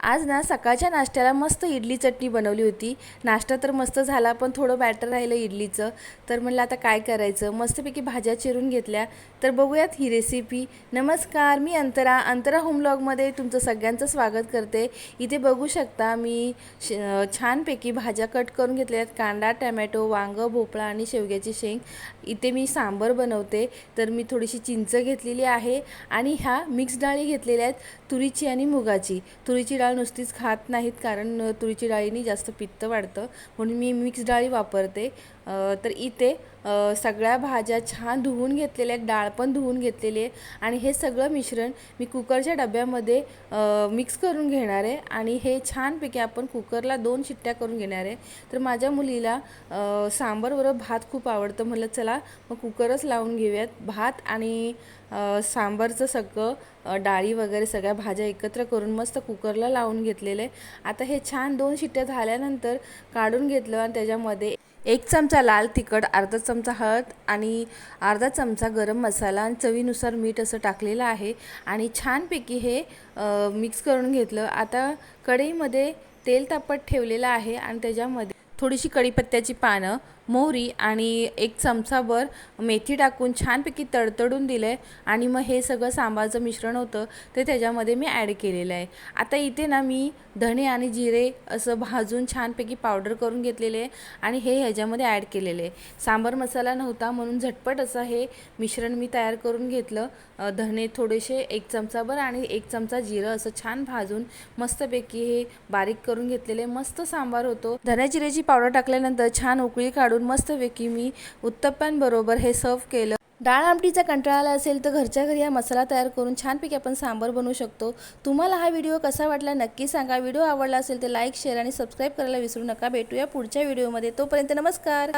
आज ना सकाळच्या नाश्त्याला मस्त इडली चटणी बनवली होती. नाश्ता तर मस्त झाला पण थोडं बॅटर राहिलं इडलीचं. तर म्हणलं आता काय करायचं? मस्तपैकी भाज्या चिरून घेतल्या. तर बघूयात ही रेसिपी नमस्कार मी अंतरा. अंतरा होमलॉगमध्ये तुमचं सगळ्यांचं स्वागत करते. इथे बघू शकता मी श छानपैकी भाज्या कट करून घेतल्या आहेत. कांदा टमॅटो वांगं भोपळा आणि शेवग्याची शेंग. इथे मी सांबर बनवते. तर मी थोडीशी चिंच घेतलेली आहे आणि ह्या मिक्स डाळी घेतलेल्या आहेत तुरीची आणि मुगाची. तुरीची डाळ नुसतीच खात नाहीत कारण तुरीची डाळीनी जास्त पित्त वाढतं. म्हणून मी मिक्स डाळी वापरते. तर इथे सगळ्या भाज्या छान धुवून घेतलेल्या आहेत डाळ पण धुवून घेतलेली आहे आणि हे सगळं मिश्रण मी कुकरच्या डब्यामध्ये मिक्स करून घेणार आहे आणि हे छानपैकी आपण कुकरला दोन शिट्ट्या करून घेणार आहे. तर माझ्या मुलीला सांबरबरोबर भात खूप आवडतं. म्हटलं चला मग कुकरच लावून घेऊयात. भात आणि सांबरचं सांबारचं सगळं डाळी वगैरे सगळ्या भाज्या एकत्र करून मस्त कुकरला लावून घेतलेलं आहे. आता हे छान दोन शिट्ट्या झाल्यानंतर काढून घेतलं आणि त्याच्यामध्ये एक चमचा लाल तिखट अर्धा चमचा हळद आणि अर्धा चमचा गरम मसाला आणि चवीनुसार मीठ असं टाकलेलं आहे. आणि छानपैकी हे मिक्स करून घेतलं. आता कढईमध्ये तेल तापत ठेवलेलं आहे आणि त्याच्यामध्ये थोडीशी कढीपत्त्याची पानं मोहरी आणि एक चमचाभर मेथी टाकून छानपैकी तडतडून दिलं आहे आणि मग हे सगळं सांबारचं मिश्रण होतं ते त्याच्यामध्ये मी ॲड केलेलं आहे. आता इथे ना मी धणे आणि जिरे असं भाजून छानपैकी पावडर करून घेतलेले आहे आणि हे ह्याच्यामध्ये ॲड केलेले आहे. सांबार मसाला नव्हता म्हणून झटपट असं हे मिश्रण मी तयार करून घेतलं. धणे थोडेसे एक चमचाभर आणि एक चमचा जिरं असं छान भाजून मस्तपैकी हे बारीक करून घेतलेले मस्त सांबार होतो. धण्या जिऱ्याची पावडर टाकल्यानंतर छान उकळी काढून मस्तपैकी मी उत्तप्प्यांबरोबर हे सर्व केलं. डाळ आमटीचा कंटाळा आला असेल तर घरच्या घरी हा मसाला तयार करून छानपैकी आपण सांबार बनवू शकतो. तुम्हाला हा व्हिडिओ कसा वाटला नक्की सांगा. व्हिडिओ आवडला असेल तर लाईक शेअर आणि सबस्क्राईब करायला विसरू नका. भेटूया पुढच्या व्हिडिओमध्ये. तोपर्यंत नमस्कार.